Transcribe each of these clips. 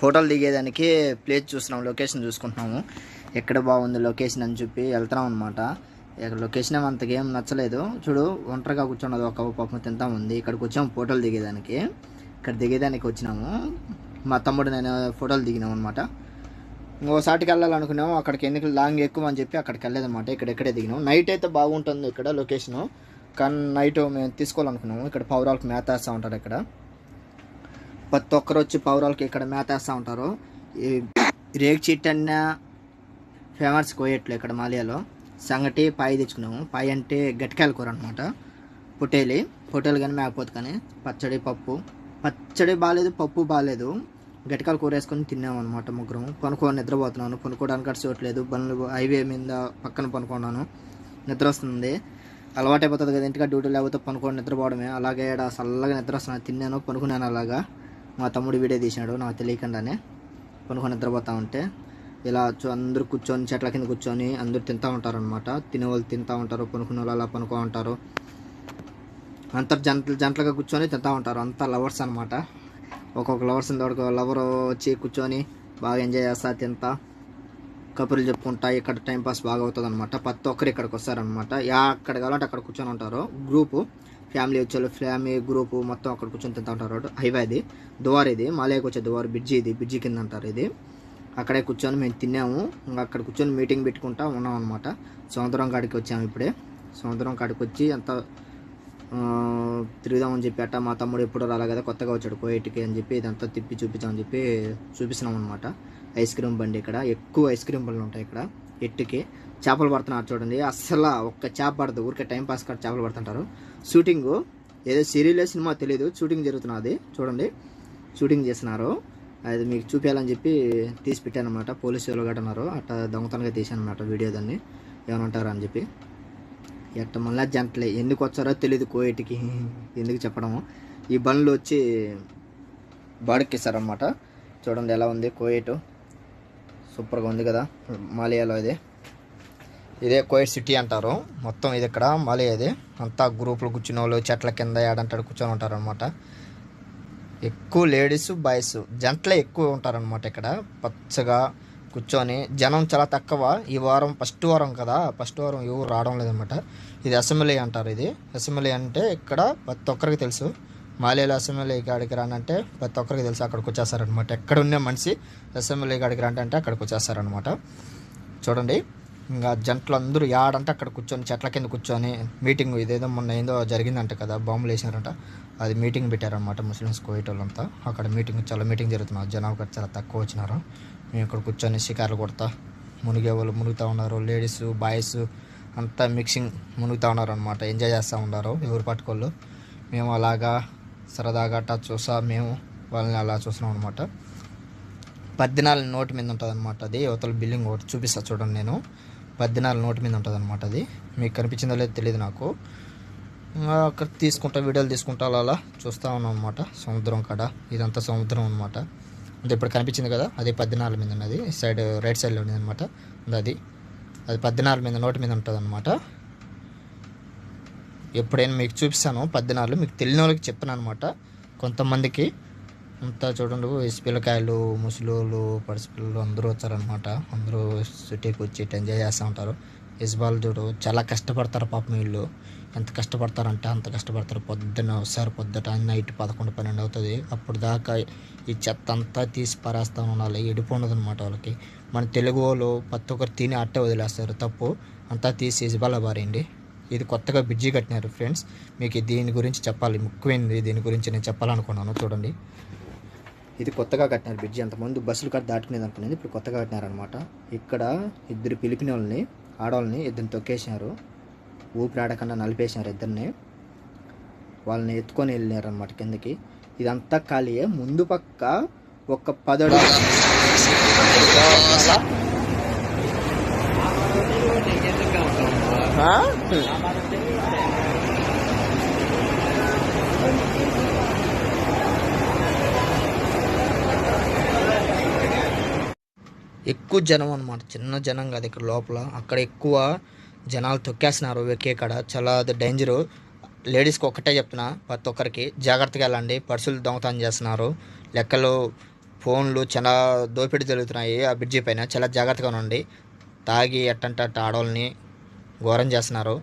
ఫోటోలు దిగేదానికి ప్లేస్ చూస్తున్నాం లొకేషన్ చూసుకుంటున్నాము. ఎక్కడ బాగుంది లొకేషన్ అని చెప్పి వెళ్తున్నాం అనమాట ఇక్కడ లొకేషన్ ఏం అంతగా ఏం నచ్చలేదు. చూడు ఒంటరిగా కూర్చున్నది ఒక పాపం తింటా ఉంది. ఇక్కడికి వచ్చాము ఫోటోలు దిగేదానికి. ఇక్కడ దిగేదానికి వచ్చినాము. మా తమ్ముడు నేను ఫోటోలు దిగినాం అనమాట ఇంకోసాటికి వెళ్ళాలనుకున్నాము. అక్కడికి ఎన్నికలు లాంగ్ ఎక్కువ అని చెప్పి అక్కడికి వెళ్ళలేదన్నమాట. ఇక్కడ ఎక్కడే దిగినాం. నైట్ అయితే బాగుంటుంది ఇక్కడ లొకేషను. కానీ నైట్ మేము తీసుకోవాలనుకున్నాము. ఇక్కడ పౌరాలకు మేత వేస్తూ ఉంటారు ఇక్కడ. ప్రతి ఒక్కరు వచ్చి పౌరాలకి ఇక్కడ మేత వేస్తూ ఉంటారు. ఈ చీట్ అన్న ఫేమస్ కోయట్లు ఇక్కడ మాలియాలో. సంగటి పాయి తెచ్చుకున్నాము. పాయి అంటే గట్కాయల కూర అనమాట పొట్టేలి. పొట్టేలు కానీ మేకపోతే కానీ పచ్చడి పప్పు. పచ్చడి బాగాలేదు పప్పు బాగాలేదు గట్కాయల కూర వేసుకొని తిన్నాము అనమాట ముగ్గురం. పనుకొని నిద్రపోతున్నాను. పనుకోవడానికి అటు చూడట్లేదు బండ్లు హైవే మీద పక్కన పనుకున్నాను. నిద్ర వస్తుంది. అలవాటు అయిపోతుంది కదా ఇంటికా డ్యూటీ లేకపోతే పనుకోవడం నిద్రపోవడమే. అలాగే ఈడ చల్లగా నిద్ర వస్తున్నాను తిన్నాను పనుకున్నాను అలాగా. మా తమ్ముడు వీడియో తీసినాడు నాకు తెలియకుండానే. పనుకొని నిద్రపోతా ఉంటే ఇలా చూ- అందరూ కూర్చొని చెట్ల కింద కూర్చొని అందరూ తింటూ ఉంటారు అనమాట తినే వాళ్ళు తింటూ ఉంటారు పనుకునే వాళ్ళు అలా పనుకో ఉంటారు. అంతా జంటలు జంటలుగా కూర్చొని తింటూ ఉంటారు. అంతా లవర్స్ అనమాట ఒక్కొక్క లవర్స్ ఒక లవర్ వచ్చి కూర్చొని బాగా ఎంజాయ్ చేస్తా తింటా. కబుర్లు చెప్పుకుంటా ఇక్కడ టైంపాస్ బాగా అవుతుంది అనమాట ప్రతి ఒక్కరు ఇక్కడికి వస్తారనమాట ఎక్కడ అక్కడ కావాలంటే అక్కడ కూర్చొని ఉంటారు. గ్రూపు. ఫ్యామిలీ వచ్చే ఫ్యామిలీ గ్రూప్ మొత్తం అక్కడ కూర్చొని తింటా ఉంటారు హైవే ఇది దువార్ ఇది మాలయాకి వచ్చే దువార్ బ్రిడ్జి ఇది బ్రిడ్జి కింద అంటారు ఇది. అక్కడే కూర్చొని మేము తిన్నాము. ఇంకా అక్కడ కూర్చొని మీటింగ్ పెట్టుకుంటా ఉన్నాం అనమాట సముద్రం కాడికి వచ్చాము ఇప్పుడే. సముద్రం కాడికి వచ్చి అంత తిరుగుదామని చెప్పి అట్ట మా తమ్ముడు ఎప్పుడు రాలే కదా కొత్తగా వచ్చాడు కోయేటికి అని చెప్పి ఇదంతా తిప్పి చూపించామని చెప్పి చూపిస్తున్నాం అనమాట ఐస్ క్రీమ్ బండి ఇక్కడ ఎక్కువ ఐస్ క్రీమ్ బండ్లు ఉంటాయి ఇక్కడ ఎట్టుకి. చేపలు పడుతున్నారు చూడండి. అస్సలు ఒక్క చేప పడదు. ఊరికే టైం పాస్ కాదు చేపలు పడుతుంటారు. షూటింగ్ ఏదో సీరియల్ సినిమా తెలియదు షూటింగ్ జరుగుతున్నది. చూడండి. షూటింగ్ చేస్తున్నారు. అది మీకు చూపించాలని చెప్పి తీసి పెట్టాను అనమాట పోలీసు వాళ్ళు కూడా ఉన్నారు. అట్లా దొంగతనంగా తీసాను అనమాట వీడియో దాన్ని. ఏమంటారు అని చెప్పి. ఎట్ట మళ్ళీ జంటలే. ఎందుకు వచ్చారో తెలియదు కోయేటికి. ఎందుకు చెప్పడము. ఈ బండ్లు వచ్చి బాడెక్కిస్తారనమాట చూడండి ఎలా ఉంది కోయేటు. సూపర్గా ఉంది కదా. మాలయాలో ఇది. ఇదే కోయిట్ సిటీ అంటారు. మొత్తం ఇది ఇక్కడ మళ్ళీ ఇది అంతా గ్రూపులు కూర్చున్న వాళ్ళు చెట్ల కింద ఏడంటాడు కూర్చొని ఉంటారు అనమాట ఎక్కువ లేడీస్ బాయ్స్. జంటలే ఎక్కువ ఉంటారనమాట ఇక్కడ. పచ్చగా కూర్చొని. జనం చాలా తక్కువ. ఈ వారం ఫస్ట్ వారం కదా. ఫస్ట్ వారం ఎవరు రావడం లేదనమాట ఇది అసెంబ్లీ అంటారు ఇది. అసెంబ్లీ అంటే ఇక్కడ ప్రతి ఒక్కరికి తెలుసు. మాలేలు అసెంబ్లీ కాడికి రానంటే ప్రతి ఒక్కరికి తెలుసు అక్కడికి వచ్చేస్తారనమాట ఎక్కడ ఉన్న మనిషి అసెంబ్లీ కాడికి రానంటే అక్కడికి వచ్చేస్తారనమాట చూడండి. ఇంకా జంటలు అందరూ యాడంటే అక్కడ కూర్చొని చెట్ల కింద కూర్చొని మీటింగ్ ఇదేదో మొన్న ఏందో జరిగిందంట కదా బాంబులు వేసినారంట. అది మీటింగ్ పెట్టారనమాట ముస్లిమ్స్ కోయట్ వాళ్ళంతా. అక్కడ మీటింగ్ చాలా మీటింగ్ జరుగుతున్నారు జనాభా కూడా చాలా తక్కువ వచ్చినారు. మేము ఇక్కడ కూర్చొని షికార్లు కొడతా మునిగే వాళ్ళు మునుగుతూ ఉన్నారు లేడీస్ బాయ్స్ అంతా మిక్సింగ్ మునుగుతూ ఉన్నారు అనమాట ఎంజాయ్ చేస్తూ ఉన్నారు ఎవరు పట్టుకోళ్ళు. మేము అలాగా సరదాగా టచ్ చూసా మేము వాళ్ళని అలా చూస్తున్నాం అనమాట పద్నాలుగు నోటు మీద ఉంటుంది అనమాట అది యువతల బిల్డింగ్ ఒకటి చూపిస్తా చూడండి నేను. పద్నాలుగు నోటు మీద ఉంటుంది అనమాట అది. మీకు కనిపించిందో లేదో తెలియదు నాకు. ఇంకా అక్కడ తీసుకుంటా వీడియోలు తీసుకుంటా అలా అలా చూస్తూ ఉన్నాం అనమాట సముద్రం కాడ. ఇదంతా సముద్రం అనమాట అంటే ఇప్పుడు కనిపించింది కదా అది పద్నాలుగు మీద ఉన్నది. సైడ్ రైట్ సైడ్లో ఉంది అనమాట అది. అది పద్నాలుగు మీద నోటు మీద ఉంటుంది అనమాట ఎప్పుడైనా మీకు చూపిస్తాను. పద్నాలుగు మీకు తెలియని వాళ్ళకి చెప్పాను అనమాట కొంతమందికి అంతా చూడండి ఈ పిల్లకాయలు ముసలోళ్ళు పడిసిపిల్లలు అందరూ వచ్చారనమాట అందరూ సిటీకి వచ్చి ఎంజాయ్ చేస్తూ ఉంటారు. యజబాల్ చూడు చాలా కష్టపడతారు పాపం వీళ్ళు. ఎంత కష్టపడతారంటే అంత కష్టపడతారు. పొద్దున్న ఒకసారి పొద్దుట నైట్ పదకొండు పన్నెండు అవుతుంది. అప్పుడు దాకా ఈ చెత్త అంతా తీసి పారేస్తూ ఉండాలి. ఎడిపు ఉండదు అనమాట వాళ్ళకి. మన తెలుగు వాళ్ళు ప్రతి ఒక్కరు తిని అట్టే వదిలేస్తారు. తప్పు. అంతా తీసి ఇస్బాల బారేయండి ఇది కొత్తగా బ్రిడ్జి కట్టినారు ఫ్రెండ్స్. మీకు దీని గురించి చెప్పాలి. ముఖ్యమైనది దీని గురించి నేను చెప్పాలనుకున్నాను. చూడండి. ఇది కొత్తగా కట్టినారు బ్రిడ్జ్. అంతకుముందు బస్సులు కట్టి దాటుకునేది అనుకునేది ఇప్పుడు కొత్తగా కట్టినారనమాట ఇక్కడ ఇద్దరు పిలిపిన వాళ్ళని ఆడవాళ్ళని ఇద్దరిని తొక్కేసినారు ఊపిరాడకుండా నలిపేసినారు ఇద్దరిని. వాళ్ళని ఎత్తుకొని వెళ్ళినారు అనమాట కిందకి. ఇదంతా ఖాళీయే. ముందు పక్క ఒక పదడు ఎక్కువ జనం అనమాట చిన్న జనం కాదు ఇక్కడ లోపల. అక్కడ ఎక్కువ జనాలు తొక్కేస్తున్నారు వెక్కే కాడ. చాలా అది డేంజరు లేడీస్కి ఒక్కటే చెప్తున్నా ప్రతి ఒక్కరికి జాగ్రత్తగా వెళ్ళండి. పర్సులు దొంగతనం చేస్తున్నారు. లెక్కలు ఫోన్లు చాలా దోపిడీ జరుగుతున్నాయి ఆ బ్రిడ్జి పైన. చాలా జాగ్రత్తగా ఉండండి. తాగి ఎట్టంటే ఆడవాళ్ళని ఘోరం చేస్తున్నారు.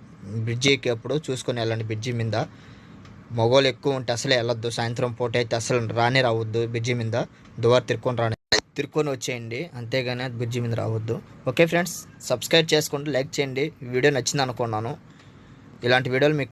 బ్రిడ్జి ఎక్కేప్పుడు చూసుకొని వెళ్ళండి బ్రిడ్జి మీద. మగవాళ్ళు ఎక్కువ ఉంటే అసలే వెళ్ళొద్దు. సాయంత్రం పూట అయితే అసలు రానే రావద్దు బ్రిడ్జి మీద. దువారు తిరుక్కొని రాని తిరుక్కొని వచ్చేయండి అంతేగాని అది బ్రిడ్జి మీద రావద్దు. ఓకే ఫ్రెండ్స్ సబ్స్క్రైబ్ చేసుకోండి లైక్ చేయండి. వీడియో నచ్చింది అనుకున్నాను ఇలాంటి వీడియోలు మీకు